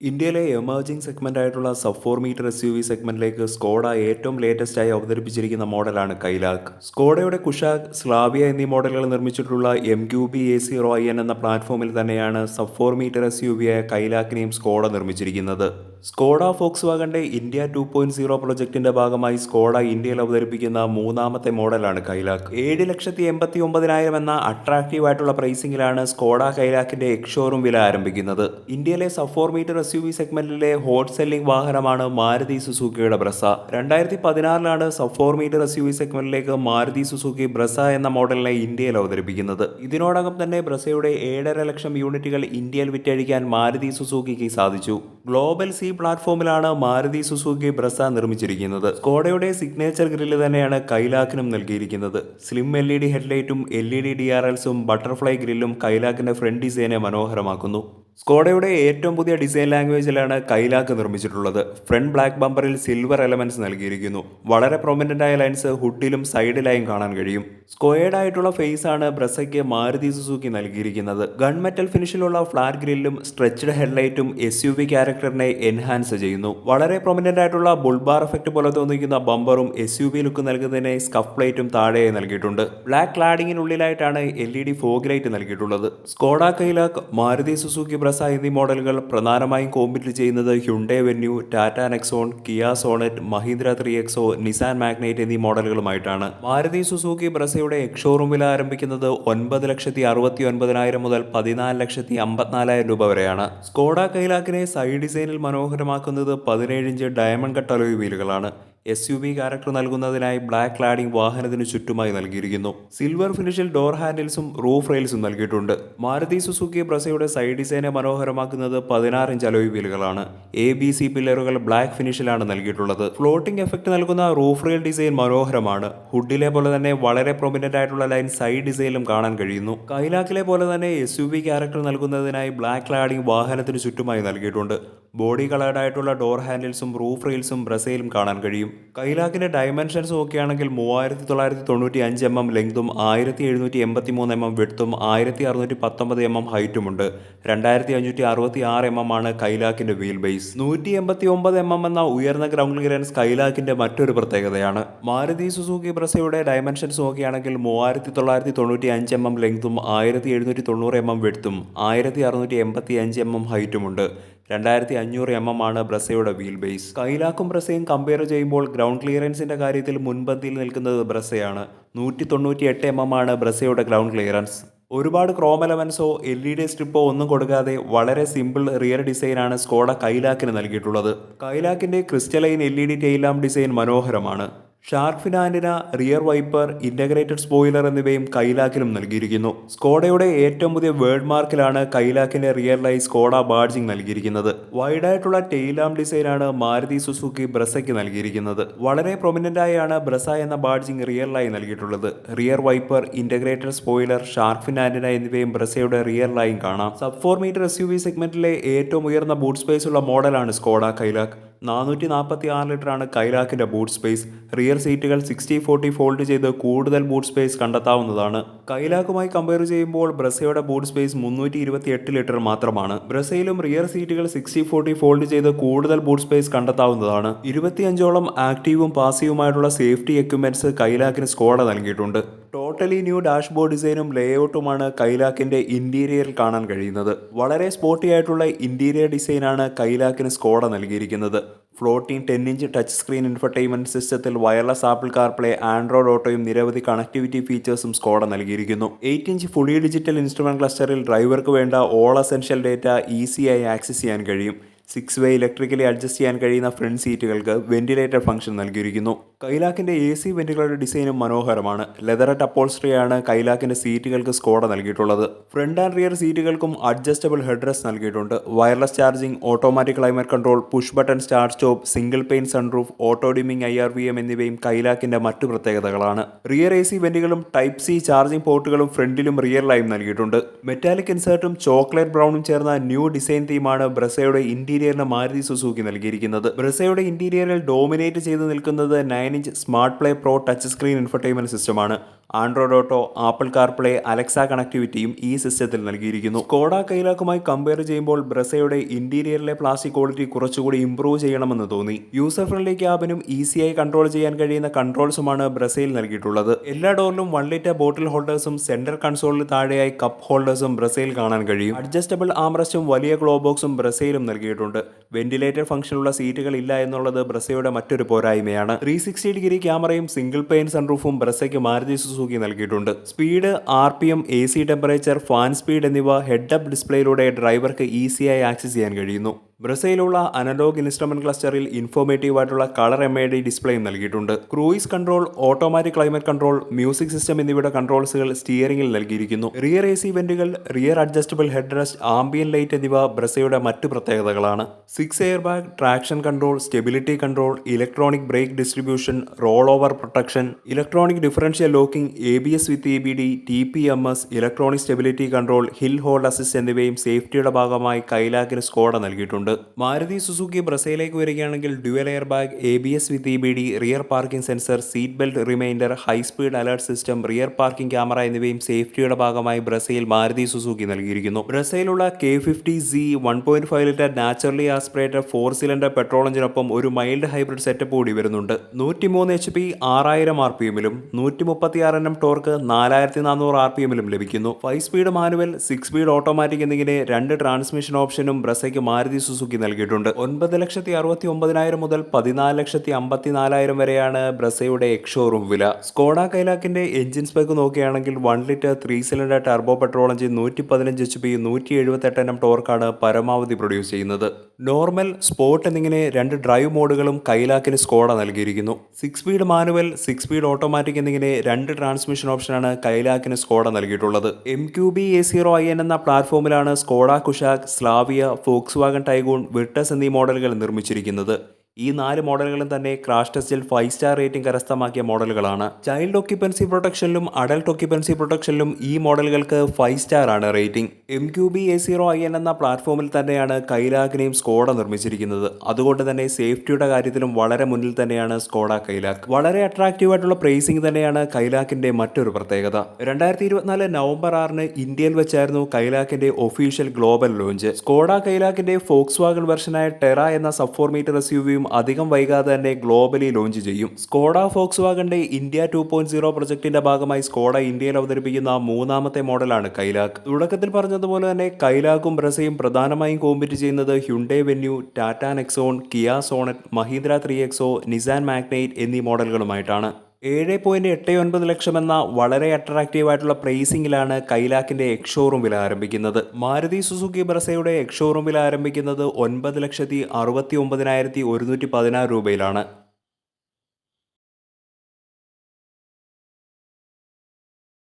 ഇന്ത്യയിലെ emerging segment ആയിട്ടുള്ള sub four metre S U V സെഗ്മെന്റിലേക്ക് Skoda ഏറ്റവും ലേറ്റസ്റ്റ് ആയി അവതരിപ്പിച്ചിരിക്കുന്ന മോഡലാണ് കൈലാക്. സ്കോഡയുടെ കുഷാക് സ്ലാവിയ എന്നീ മോഡലുകൾ നിർമ്മിച്ചിട്ടുള്ള M Q B A C റോയൻ എന്ന പ്ലാറ്റ്ഫോമിൽ തന്നെയാണ് sub four metre S U V ആയ കൈലാക്കിനെയും സ്കോഡ നിർമ്മിച്ചിരിക്കുന്നത്. Skoda Fox വാഗന്റെ India two point zero പ്രൊജക്ടിന്റെ ഭാഗമായി സ്കോഡ ഇന്ത്യയിൽ അവതരിപ്പിക്കുന്ന മൂന്നാമത്തെ മോഡലാണ് കൈലാക്ക്. ഏഴ് ലക്ഷത്തി എൺപത്തി ഒമ്പതിനായിരം എന്ന അട്രാക്റ്റീവ് ആയിട്ടുള്ള പ്രൈസിംഗിലാണ് സ്കോഡ കൈലാക്കിന്റെ എക്സ്ഷോറൂം വില ആരംഭിക്കുന്നത്. ഇന്ത്യയിലെ sub four metre S U V സെഗ്മെന്റിലെ hot selling വാഹനമാണ് മാരുതി സുസുക്കിയുടെ ബ്രസ. രണ്ടായിരത്തി പതിനാറിലാണ് sub four metre S U V സെഗ്മെന്റിലേക്ക് Maruti Suzuki Brezza എന്ന മോഡലിനെ ഇന്ത്യയിൽ അവതരിപ്പിക്കുന്നത്. ഇതിനോടകം തന്നെ ബ്രസയുടെ ഏഴര ലക്ഷം യൂണിറ്റുകൾ ഇന്ത്യയിൽ വിറ്റഴിക്കാൻ മാരുതി സുസുക്കിക്ക് സാധിച്ചു. ഗ്ലോബൽ സി പ്ലാറ്റ്ഫോമിലാണ് മാരുതി സുസുക്കി ബ്രസ നിർമ്മിച്ചിരിക്കുന്നത്. സ്കോഡയുടെ സിഗ്നേച്ചർ ഗ്രില്ല് തന്നെയാണ് കൈലാക്കിനും നൽകിയിരിക്കുന്നത്. Slim L E D ഹെഡ്ലൈറ്റും L E D D R എൽസും butterfly ഗ്രില്ലും കൈലാക്കിന്റെ ഫ്രണ്ട് ഡിസൈനെ മനോഹരമാക്കുന്നു. സ്കോഡയുടെ ഏറ്റവും പുതിയ ഡിസൈൻ ലാംഗ്വേജിലാണ് കൈലാക്ക് നിർമ്മിച്ചിട്ടുള്ളത്. ഫ്രണ്ട് ബ്ലാക്ക് ബമ്പറിൽ സിൽവർ എലമെന്റ്സ് നൽകിയിരിക്കുന്നു. വളരെ പ്രൊമിനന്റ് ആയ ലൈൻസ് ഹുഡിലും സൈഡിലായും കാണാൻ കഴിയും. സ്ക്വയർഡ് ആയിട്ടുള്ള ഫേസ് ആണ് ബ്രസയ്ക്ക് മാരുതി സുസുക്കി നൽകിയിരിക്കുന്നത്. ഗൺ മെറ്റൽ ഫിനിഷിലുള്ള ഫ്ലാറ്റ് ഗ്രില്ലും സ്ട്രെച്ച്ഡ് ഹെഡ്ലൈറ്റും എസ് യു വി ക്യാരക്ടറിനെ എൻഹാൻസ് ചെയ്യുന്നു. വളരെ പ്രൊമിനന്റ് ആയിട്ടുള്ള ബുൾബാർ എഫക്ട് പോലെ തോന്നിക്കുന്ന ബമ്പറും എസ് യു വി ലുക്ക് നൽകുന്നതിനെ സ്കഫ് പ്ലേറ്റും താഴെയായി നൽകിയിട്ടുണ്ട്. Black ക്ലാഡിങ്ങിനുള്ളിലായിട്ടാണ് L E D fog light നൽകിയിട്ടുള്ളത്. Skoda Kylaq Maruti Suzuki Brezza എന്നീ മോഡലുകൾ പ്രധാനമായും കോമ്പറ്റ് ചെയ്യുന്നത് Hyundai Venue Tata Nexon Kia Sonet Mahindra three XO Nissan Magnite എന്നീ മോഡലുകളുമായിട്ടാണ്. മാരുതി സുസൂക്കി ബ്രസയുടെ എക്സോറും വില ആരംഭിക്കുന്നത് ഒൻപത് ലക്ഷത്തി അറുപത്തി ഒൻപതിനായിരം മുതൽ പതിനാല് ലക്ഷത്തി അമ്പത്തിനാലായിരം രൂപ വരെയാണ്. സ്കോഡ കൈലാക്കിനെ സൈഡ് ഡിസൈനിൽ മനോഹരമാക്കുന്നത് പതിനേഴ് ഇഞ്ച് ഡയമണ്ട് കട്ട് വീലുകളാണ് എസ് യു വി ക്യാരക്ടർ നൽകുന്നതിനായി ബ്ലാക്ക് ക്ലാഡിംഗ് വാഹനത്തിന് ചുറ്റുമായി നൽകിയിരിക്കുന്നു. സിൽവർ ഫിനിഷിൽ ഡോർ ഹാൻഡിൽസും റൂഫ് റെയിൽസും നൽകിയിട്ടുണ്ട്. മാരുതി സുസുക്കി ബ്രസയുടെ സൈഡ് ഡിസൈനെ മനോഹരമാക്കുന്നത് പതിനാറ് ഇഞ്ച് അലോയ് വീലുകളാണ് എ ബി സി പില്ലറുകൾ ബ്ലാക്ക് ഫിനിഷിലാണ് നൽകിയിട്ടുള്ളത്. ഫ്ലോട്ടിംഗ് എഫക്ട് നൽകുന്ന റൂഫ് റെയിൽ ഡിസൈൻ മനോഹരമാണ്. ഹുഡിലെ പോലെ തന്നെ വളരെ പ്രൊമിനന്റ് ആയിട്ടുള്ള ലൈൻ സൈഡ് ഡിസൈനിലും കാണാൻ കഴിയുന്നു. കൈലാക്കിലെ പോലെ തന്നെ എസ് യു വി ക്യാരക്ടർ നൽകുന്നതിനായി ബ്ലാക്ക് ക്ലാഡിംഗ് വാഹനത്തിന് ചുറ്റുമായി നൽകിയിട്ടുണ്ട്. ബോഡി കളേർഡായിട്ടുള്ള ഡോർ ഹാൻഡിൽസും റൂഫ് റെയിൽസും ബ്രസയിലും കാണാൻ കഴിയും. കൈലാക്കിന്റെ ഡയമെൻഷൻസ് നോക്കുകയാണെങ്കിൽ മൂവായിരത്തി തൊള്ളായിരത്തി തൊണ്ണൂറ്റി അഞ്ച് എം എം ലെങ്തും ആയിരത്തി എഴുന്നൂറ്റി എൺപത്തി മൂന്ന് എം എം വിടുത്തും ആയിരത്തി അറുന്നൂറ്റി പത്തൊമ്പത് എം എം ഹൈറ്റുമുണ്ട് രണ്ടായിരത്തി അഞ്ഞൂറ്റി അറുപത്തി ആറ് എം എം ആണ് കൈലാക്കിന്റെ വീൽ ബേസ് നൂറ്റി എൺപത്തി ഒമ്പത് എം എം എന്ന ഉയർന്ന ഗ്രൗണ്ട് ക്ലിയറൻസ് കൈലാക്കിന്റെ മറ്റൊരു പ്രത്യേകതയാണ്. മാരുതി സുസുക്കി ബ്രസയുടെ ഡയമെൻഷൻസ് നോക്കുകയാണെങ്കിൽ മൂവായിരത്തി തൊള്ളായിരത്തി തൊണ്ണൂറ്റി അഞ്ച് എം എം ലെങ്തും ആയിരത്തി എഴുന്നൂറ്റി തൊണ്ണൂറ് എം എം വിടുത്തും ആയിരത്തി അറുന്നൂറ്റി എൺപത്തി അഞ്ച് എം എം ഹൈറ്റുമുണ്ട് രണ്ടായിരത്തി അഞ്ഞൂറ് എം എം ആണ് ബ്രസയുടെ വീൽ ബേസ് കൈലാക്കും ബ്രസയും കമ്പയർ ചെയ്യുമ്പോൾ ഗ്രൗണ്ട് ക്ലിയറൻസിന്റെ കാര്യത്തിൽ മുൻപന്തിയിൽ നിൽക്കുന്നത് ബ്രസയാണ്. നൂറ്റി തൊണ്ണൂറ്റി എട്ട് എം എം ആണ് ബ്രസയുടെ ഗ്രൗണ്ട് ക്ലിയറൻസ് ഒരുപാട് ക്രോം എലമെൻസോ എൽ ഇ ഡി സ്ട്രിപ്പോ ഒന്നും കൊടുക്കാതെ വളരെ സിമ്പിൾ റിയർ ഡിസൈനാണ് സ്കോഡ കൈലാക്കിന് നൽകിയിട്ടുള്ളത്. കൈലാക്കിന്റെ crystalline L E D taillamp design മനോഹരമാണ്. Shark ഫിനാൻഡിന rear wiper integrated spoiler എന്നിവയും കൈലാക്കിലും നൽകിയിരിക്കുന്നു. സ്കോഡയുടെ ഏറ്റവും പുതിയ വേൾഡ് മാർക്കിലാണ് കൈലാക്കിന്റെ റിയർ ലൈ സ്കോഡ ബാഡ്ജിംഗ് നൽകിയിരിക്കുന്നത്. വൈഡായിട്ടുള്ള ടെയിലാം ഡിസൈനാണ് മാരുതി സുസുക്കി ബ്രസയ്ക്ക് നൽകിയിരിക്കുന്നത്. വളരെ പ്രൊമിനന്റായാണ് ബ്രസ എന്ന ബാഡ്ജിംഗ് ലൈ നൽകിയിട്ടുള്ളത്. Rear wiper integrated spoiler shark fin antenna എന്നിവയും ബ്രസയുടെ റിയർ ലൈൻ കാണാം. Sub four metre S U V സെഗ്മെന്റിലെ ഏറ്റവും ഉയർന്ന ബൂട്ട് സ്പേസ് ഉള്ള മോഡലാണ് സ്കോഡ കൈലാക്ക്. നാനൂറ്റി നാൽപ്പത്തി ആറ് ലിറ്ററാണ് കൈലാക്കിന്റെ ബൂട്ട് സ്പേസ്. റിയർ സീറ്റുകൾ സിക്സ്റ്റി ഫോർട്ടി ഫോൾഡ് ചെയ്ത് കൂടുതൽ ബൂട്ട് സ്പേസ് കണ്ടെത്താവുന്നതാണ്. കൈലാക്കുമായി കമ്പയർ ചെയ്യുമ്പോൾ ബ്രസയുടെ ബൂട്ട് സ്പേസ് മുന്നൂറ്റി ഇരുപത്തി എട്ട് ലിറ്റർ മാത്രമാണ്. ബ്രസയിലും റിയർ സീറ്റുകൾ സിക്സ്റ്റി ഫോർട്ടി ഫോൾഡ് ചെയ്ത് കൂടുതൽ ബൂട്ട് സ്പേസ് കണ്ടെത്താവുന്നതാണ്. ഇരുപത്തിയഞ്ചോളം ആക്റ്റീവും പാസീവുമായിട്ടുള്ള സേഫ്റ്റി എക്യുപ്മെന്റ്സ് കൈലാക്കിന് സ്കോഡ നൽകിയിട്ടുണ്ട്. ടോട്ടലി ന്യൂ ഡാഷ്ബോർഡ് ഡിസൈനും ലേഔട്ടുമാണ് കൈലാക്കിന്റെ ഇന്റീരിയറിൽ കാണാൻ കഴിയുന്നത്. വളരെ സ്പോർട്ടി ആയിട്ടുള്ള ഇന്റീരിയർ ഡിസൈനാണ് കൈലാക്കിന് സ്കോഡ നൽകിയിരിക്കുന്നത്. Floating ten inch touch screen infotainment സിസ്റ്റത്തിൽ വയർലെസ് ആപ്പിൾ കാർപ്ലേ ആൻഡ്രോയിഡ് ഓട്ടോയും നിരവധി കണക്ടിവിറ്റി ഫീച്ചേഴ്സും സ്കോഡ നൽകിയിരിക്കുന്നു. Eight inch fully digital instrument ക്ലസ്റ്ററിൽ ഡ്രൈവർക്ക് വേണ്ട ഓൾ അസെൻഷ്യൽ ഡേറ്റ ഈസിയായി ആക്സസ് ചെയ്യാൻ കഴിയും. സിക്സ് വേ ഇലക്ട്രിക്കലി അഡ്ജസ്റ്റ് ചെയ്യാൻ കഴിയുന്ന ഫ്രണ്ട് സീറ്റുകൾക്ക് വെന്റിലേറ്റർ ഫംഗ്ഷൻ നൽകിയിരിക്കുന്നു. കൈലാക്കിന്റെ എ സി വെന്റുകളുടെ ഡിസൈനും മനോഹരമാണ്. ലെതററ്റ് അപ്പോൾസ്ട്രിയാണ് കൈലാക്കിന്റെ സീറ്റുകൾക്ക് സ്കോഡ നൽകിയിട്ടുള്ളത്. ഫ്രണ്ട് ആൻഡ് റിയർ സീറ്റുകൾക്കും അഡ്ജസ്റ്റബിൾ ഹെഡ്രസ് നൽകിയിട്ടുണ്ട്. Wireless charging automatic climate control push button start stop single pane sunroof auto dimming I R V M എന്നിവയും കൈലാക്കിന്റെ മറ്റു പ്രത്യേകതകളാണ്. റിയർ എ സി വെന്റുകളും ടൈപ്പ് സി ചാർജിംഗ് പോർട്ടുകളും ഫ്രണ്ടിലും റിയറിലായും നൽകിയിട്ടുണ്ട്. മെറ്റാലിക് ഇൻസേർട്ടും ചോക്ലേറ്റ് ബ്രൗണും ചേർന്ന ന്യൂ ഡിസൈൻ തീമാണ് ബ്രസയുടെ ഇന്റീരിയറിന് മാരുതി സുസൂക്കി നൽകിയിരിക്കുന്നത്. ബ്രസയുടെ ഇന്റീരിയറിൽ ഡോമിനേറ്റ് ചെയ്ത് നിൽക്കുന്നത് nine inch smart play pro touch screen infotainment സിസ്റ്റമാണ്. Android auto Apple CarPlay Alexa കണക്ടിവിറ്റിയും ഈ സിസ്റ്റത്തിൽ നൽകിയിരിക്കുന്നു. കോഡ കൈലാക്കുമായി കമ്പയർ ചെയ്യുമ്പോൾ ബ്രസയുടെ ഇന്റീരിയറിലെ പ്ലാസ്റ്റിക് ക്വാളിറ്റി കുറച്ചുകൂടി ഇംപ്രൂവ് ചെയ്യണമെന്ന് തോന്നി. യൂസർ ഫ്രണ്ട്ലി ക്യാബിനും ഈസിയായി കൺട്രോൾ ചെയ്യാൻ കഴിയുന്ന കൺട്രോൾസുമാണ് ബ്രസയിൽ നൽകിയിട്ടുള്ളത്. എല്ലാ ഡോറിലും വൺ ലിറ്റർ ബോട്ടിൽ ഹോൾഡേഴ്സും സെന്റർ കൺസോളിൽ താഴെയായി കപ്പ് ഹോൾഡേഴ്സും ബ്രസയിൽ കാണാൻ കഴിയും. അഡ്ജസ്റ്റബിൾ ആംറസ്റ്റും വലിയ ഗ്ലോ ബോക്സും ബ്രസയിലും നൽകിയിട്ടുണ്ട്. വെന്റിലേറ്റർ ഫംഗ്ഷനുള്ള സീറ്റുകൾ ഇല്ല എന്നുള്ളത് ബ്രസയുടെ മറ്റൊരു പോരായ്മയാണ്. ത്രീ സിക്സ്റ്റി ഡിഗ്രി ക്യാമറയും സിംഗിൾ പെയിൻ സൺറൂഫും ബ്രസയ്ക്ക് മാരുതി സുസുക്കി നൽകിയിട്ടുണ്ട്. Speed R P M A C temperature fan speed എന്നിവ ഹെഡ് അപ്പ് ഡിസ്പ്ലേയിലൂടെ ഡ്രൈവർക്ക് ഈസിയായി ആക്സസ് ചെയ്യാൻ കഴിയുന്നു. ബ്രസയിലുള്ള അനലോഗ് ഇൻസ്ട്രുമെന്റ് ക്ലസ്റ്ററിൽ ഇൻഫോർമേറ്റീവ് ആയിട്ടുള്ള കളർ എം ഐ ഡി ഡിസ്പ്ലേയും നൽകിയിട്ടുണ്ട്. Cruise control automatic climate control music system എന്നിവയുടെ കൺട്രോൾസുകൾ സ്റ്റിയറിംഗിൽ നൽകിയിരിക്കുന്നു. Rear A C വെന്റുകൾ rear adjustable head rest ambient light എന്നിവ ബ്രസയുടെ മറ്റു പ്രത്യേകതകളാണ്. Six air bag traction control stability control electronic brake distribution roll over protection electronic differential locking A B S with A B D T P M S electronic stability control hill hold assist എന്നിവയും സേഫ്റ്റിയുടെ ഭാഗമായി കൈലാക്കിന് Skoda നൽകിയിട്ടുണ്ട്. Maruti Suzuki ബ്രസയിലേക്ക് വരികയാണെങ്കിൽ dual air bag A B S with E B D rear parking sensor seat belt reminder high speed alert system rear parking camera എന്നിവയും സേഫ്റ്റിയുടെ ഭാഗമായി ബ്രസയിൽ മാരുതി സുസുക്കി നൽകിയിരിക്കുന്നു. ബ്രസയിലുള്ള K fifty C one point five litre naturally aspirated four cylinder petrol എഞ്ചിനൊപ്പം ഒരു mild hybrid setup കൂടി വരുന്നുണ്ട്. നൂറ്റിമൂന്ന് H P ആറായിരം ആർ പി എമ്മിലും നൂറ്റി മുപ്പത്തി ആറ് എണ്ണം ടോർക്ക് നാലായിരത്തി നാനൂറ് ആർ പി എമ്മിലും ലഭിക്കുന്നു. Five speed manual six speed automatic എന്നിങ്ങനെ രണ്ട് ട്രാൻസ്മിഷൻ ഓപ്ഷനും ബ്രസയ്ക്ക് മാരുതി സുസുക്കി നൽകിയിട്ടുണ്ട്. ഒൻപത് ലക്ഷത്തി അറുപത്തി ഒമ്പതിനായിരം മുതൽ പതിനാല് ലക്ഷത്തി അമ്പത്തി നാലായിരം വരെയാണ് ബ്രസയുടെ എക്ഷോറൂം വില. സ്കോഡ കൈലാക്കിന്റെ എഞ്ചിൻ സ്പെക്ക് നോക്കുകയാണെങ്കിൽ one litre three cylinder turbo petrol engine നൂറ്റി പതിനഞ്ച് എച്ച് പി നൂറ്റി എഴുപത്തെട്ട് എണ്ണം ടോർക്കാണ് പരമാവധി പ്രൊഡ്യൂസ് ചെയ്യുന്നത്. നോർമൽ സ്പോർട്ട് എന്നിങ്ങനെ രണ്ട് ഡ്രൈവ് മോഡുകളും കൈലാക്കിന് സ്കോഡ നൽകിയിരിക്കുന്നു. Six speed manual six speed automatic എന്നിങ്ങനെ രണ്ട് ട്രാൻസ്മിഷൻ ഓപ്ഷനാണ് കൈലാക്കിന് സ്കോഡ നൽകിയിട്ടുള്ളത്. M Q B A zero I N എന്ന പ്ലാറ്റ്ഫോമിലാണ് Skoda Kushaq Slavia Volkswagen Taigun Virtus എന്നീ മോഡലുകൾ നിർമ്മിച്ചിരിക്കുന്നത്. ഈ നാല് മോഡലുകളും തന്നെ ക്രാഷ് ടെസ്റ്റിൽ ഫൈവ് സ്റ്റാർ റേറ്റിംഗ് കരസ്ഥമാക്കിയ മോഡലുകളാണ്. ചൈൽഡ് ഒക്യുപ്പൻസി പ്രൊട്ടക്ഷനിലും അഡൽട്ട് ഒക്യുപ്പൻസി പ്രൊട്ടക്ഷനിലും ഈ മോഡലുകൾക്ക് ഫൈവ് സ്റ്റാർ ആണ് rating M Q B A zero I N എന്ന പ്ലാറ്റ്ഫോമിൽ തന്നെയാണ് കൈലാക്കിനെയും സ്കോഡ നിർമ്മിച്ചിരിക്കുന്നത്. അതുകൊണ്ട് തന്നെ സേഫ്റ്റിയുടെ കാര്യത്തിലും വളരെ മുന്നിൽ തന്നെയാണ് സ്കോഡ കൈലാക്ക് വളരെ അട്രാക്റ്റീവ് ആയിട്ടുള്ള പ്രൈസിംഗ് തന്നെയാണ് കൈലാക്കിന്റെ മറ്റൊരു പ്രത്യേകത. രണ്ടായിരത്തി ഇരുപത്തിനാല് നവംബർ ആറിന് ഇന്ത്യയിൽ വെച്ചായിരുന്നു കൈലാക്കിന്റെ ഒഫീഷ്യൽ ഗ്ലോബൽ ലോഞ്ച് സ്കോഡ കൈലാക്കിന്റെ ഫോക്സ് വാഗൺ വെർഷനായ ടെറ എന്ന സബ് എസ് യു വിയും അധികം വൈകാതെ തന്നെ ഗ്ലോബലി ലോഞ്ച് ചെയ്യും. Skoda Fox വാഗന്റെ India two point zero പ്രൊജക്ടിന്റെ ഭാഗമായി സ്കോഡ ഇന്ത്യയിൽ അവതരിപ്പിക്കുന്ന മൂന്നാമത്തെ മോഡലാണ് കൈലാക്ക് തുടക്കത്തിൽ പറഞ്ഞതുപോലെ തന്നെ കൈലാക്കും ബ്രസയും പ്രധാനമായും കോമ്പറ്റ് ചെയ്യുന്നത് Hyundai Venue Tata Nexon Kia Sonet Mahindra three XO Nissan Magnite എന്നീ മോഡലുകളുമായിട്ടാണ്. ഏഴ് പോയിന്റ് എട്ട് ഒൻപത് ലക്ഷം എന്ന വളരെ അട്രാക്റ്റീവ് ആയിട്ടുള്ള പ്രൈസിംഗിലാണ് കൈലാക്കിന്റെ എക്സ്ഷോറൂം വില ആരംഭിക്കുന്നത്. മാരുതി സുസുക്കി ബ്രസയുടെ എക്സ്ഷോറൂം വില ആരംഭിക്കുന്നത് ഒൻപത് ലക്ഷത്തി അറുപത്തി ഒമ്പതിനായിരത്തി ഒരുന്നൂറ്റി പതിനാറ് രൂപയിലാണ്.